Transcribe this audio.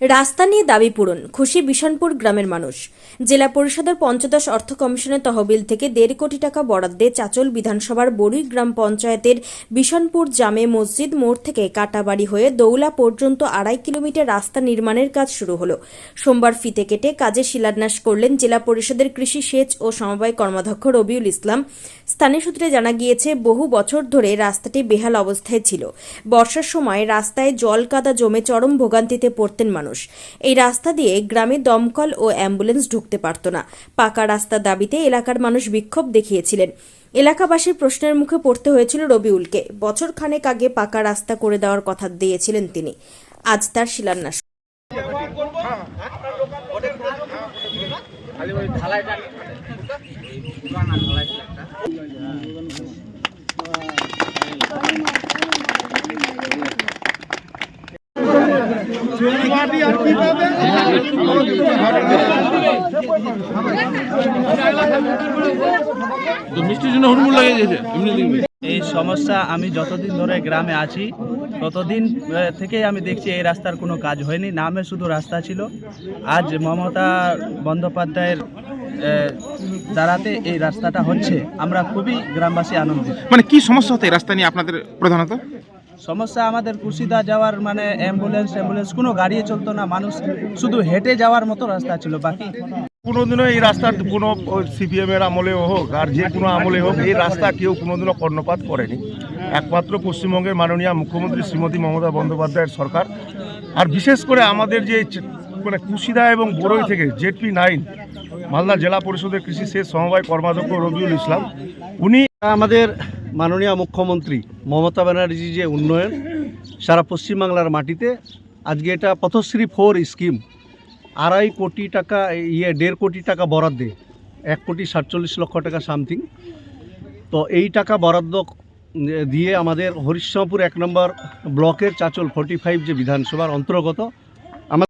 রাস্তা নিয়ে দাবি পূরণ, খুশি বিশনপুর গ্রামের মানুষ। জেলা পরিষদের পঞ্চদশ অর্থ কমিশনের তহবিল থেকে দেড় কোটি টাকা বরাদ্দে চাচল বিধানসভার বড়ুই গ্রাম পঞ্চায়েতের বিশনপুর জামে মসজিদ মোড় থেকে কাটাবাড়ি হয়ে দৌলা পর্যন্ত আড়াই কিলোমিটার রাস্তা নির্মাণের কাজ শুরু হলো। সোমবার ফিতে কেটে কাজে শিলান্যাস করলেন জেলা পরিষদের কৃষি সেচ ও সমবায় কর্মাধ্যক্ষ রবিউল ইসলাম। স্থানীয় সূত্রে জানা গিয়েছে, বহু বছর ধরে রাস্তাটি বেহাল অবস্থায় ছিল। বর্ষার সময় রাস্তায় জল কাদা জমে চরম ভোগান্তিতে পড়তেন মানুষ। এই রাস্তা দিয়ে গ্রামে দমকল ও অ্যাম্বুলেন্স ঢুকতে পারত না। পাকা রাস্তা দাবিতে এলাকার মানুষ বিক্ষোভ দেখিয়েছিলেন। এলাকাবাসীর প্রশ্নের মুখে পড়তে হয়েছিল রবিউলকে। বছর খানেক আগে পাকা রাস্তা করে দেওয়ার কথা দিয়েছিলেন তিনি। আজ তার শিলান্যাস। তো মিষ্টির জন্য হুড়মুড় এমনি দেখবি। এই সমস্যা আমি যতদিন ধরে গ্রামে আছি ততদিন থেকেই আমি দেখছি এই রাস্তার কোনো কাজ হয়নি। নামে শুধু রাস্তা ছিল। আজ মমতা বন্দ্যোপাধ্যায়ের দ্বারাতে এই রাস্তাটা হচ্ছে। আমরা খুবই গ্রামবাসী আনন্দিত। মানে কি সমস্যা হতো এই রাস্তা নিয়ে আপনাদের প্রধানত? সমস্যা আমাদের কুশিদা যাওয়ার মানে অ্যাম্বুলেন্স অ্যাম্বুলেন্স কোনো গাড়ি চলতো না মানুষ শুধু হেঁটে যাওয়ার মতো রাস্তা ছিল বাকি কোনোদিনও এই রাস্তার কোনো সিপিএম এর আমলে হোক আর যে কোনো আমলে হোক এই রাস্তা কেউ কোনোদিনও কর্ণপাত করেনি। একমাত্র পশ্চিমবঙ্গের মাননীয় মুখ্যমন্ত্রী শ্রীমতী মমতা বন্দ্যোপাধ্যায়ের সরকার। আর বিশেষ করে আমাদের যে মানে কুশিদা এবং বড়ই থেকে জেডপি নাইন মালদা জেলা পরিষদের কৃষি সেচ সমবায় কর্মাধ্যক্ষ রবিউল ইসলাম উনি আমাদের মাননীয় মুখ্যমন্ত্রী মমতা ব্যানার্জি যে উন্নয়ন, সারা পশ্চিমবাংলার মাটিতে, আজকে এটা পথশ্রী ফোর স্কিম, আড়াই কোটি টাকা ইয়ে দেড় কোটি টাকা বরাদ্দে, এক কোটি সাতচল্লিশ লক্ষ টাকা সামথিং। তো এই টাকা বরাদ্দ দিয়ে আমাদের হরিশ্চমপুর এক নম্বর ব্লকের চাচল ফর্টি ফাইভ যে বিধানসভার অন্তর্গত